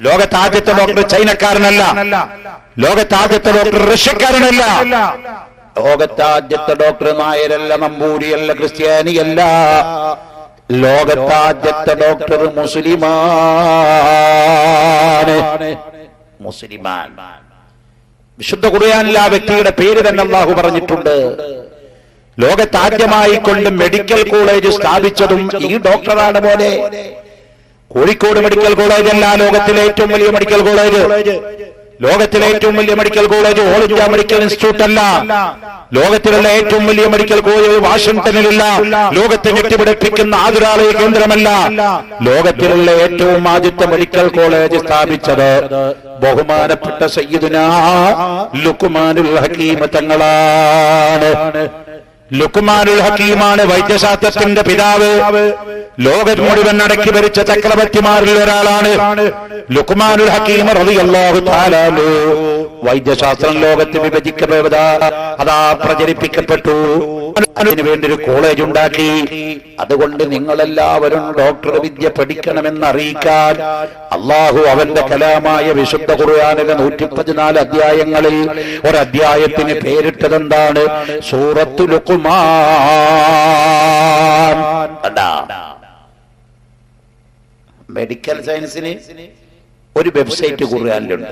ലോകത്തെ ആദ്യത്തെ ഡോക്ടർ ചൈനക്കാരനല്ല. ലോകത്താദ്യത്തെ ഡോക്ടർ റഷ്യക്കാരനല്ല. ലോകത്താദ്യത്തെ ഡോക്ടർ നായരല്ല നമ്പൂരിയല്ല ക്രിസ്ത്യാനിയല്ല. ലോകത്താദ്യത്തെ ഡോക്ടർ മുസ്ലിമാണ്. മുസ്ലിമാൻ. വിശുദ്ധ ഖുർആനിൽ ആ വ്യക്തിയുടെ പേര് തന്നെ അള്ളാഹു പറഞ്ഞിട്ടുണ്ട്. ലോകത്താദ്യമായി കൊണ്ട് മെഡിക്കൽ കോളേജ് സ്ഥാപിച്ചതും ഈ ഡോക്ടറാണ് പോലെ. കോഴിക്കോട് മെഡിക്കൽ കോളേജ് അല്ല ലോകത്തിലെ ഏറ്റവും വലിയ മെഡിക്കൽ കോളേജ്. ലോകത്തിലെ ഏറ്റവും വലിയ medical college all India medical institute അല്ല. ലോകത്തിലുള്ള ഏറ്റവും വലിയ മെഡിക്കൽ കോളേജ് വാഷിംഗ്ടണിലില്ല. ലോകത്തെ ഞെട്ടിപിടിപ്പിക്കുന്ന ആതുരാലയ കേന്ദ്രമല്ല. ലോകത്തിലുള്ള ഏറ്റവും ആദ്യത്തെ മെഡിക്കൽ കോളേജ് സ്ഥാപിച്ചത് ബഹുമാനപ്പെട്ട സയ്യിദുന ലുക്കുമാനുൽ ഹക്കീമ തങ്ങളാണ്. ലുക്കുമാനുൽ ഹക്കീമാണ് വൈദ്യശാസ്ത്രത്തിന്റെ പിതാവ്. ലോകം മുഴുവൻ അടക്കി ഭരിച്ച ചക്രവർത്തിമാരിൽ ഒരാളാണ് ലുക്മാനുൽ ഹക്കീം റളിയല്ലാഹു തആല അൻഹു. വൈദ്യശാസ്ത്രം ലോകത്ത് വിഭജിക്കപ്പെട്ട അതാ പ്രചരിപ്പിക്കപ്പെട്ടു. അതിനു വേണ്ടി ഒരു കോളേജ് ഉണ്ടാക്കി. അതുകൊണ്ട് നിങ്ങളെല്ലാവരും ഡോക്ടർ വിദ്യ പഠിക്കണമെന്ന് അറിയിക്കാൻ അള്ളാഹു അവന്റെ കലാമായ വിശുദ്ധ ഖുർആാനിലെ നൂറ്റി പതിനാല് അധ്യായങ്ങളിൽ ഒരധ്യായത്തിന് പേരിട്ടതെന്താണ്? സൂറത്തു ലുക്കുമാൻ കണ്ടാ? മെഡിക്കൽ സയൻസിന് ഒരു വെബ്സൈറ്റ് ഖുർആാനിലുണ്ട്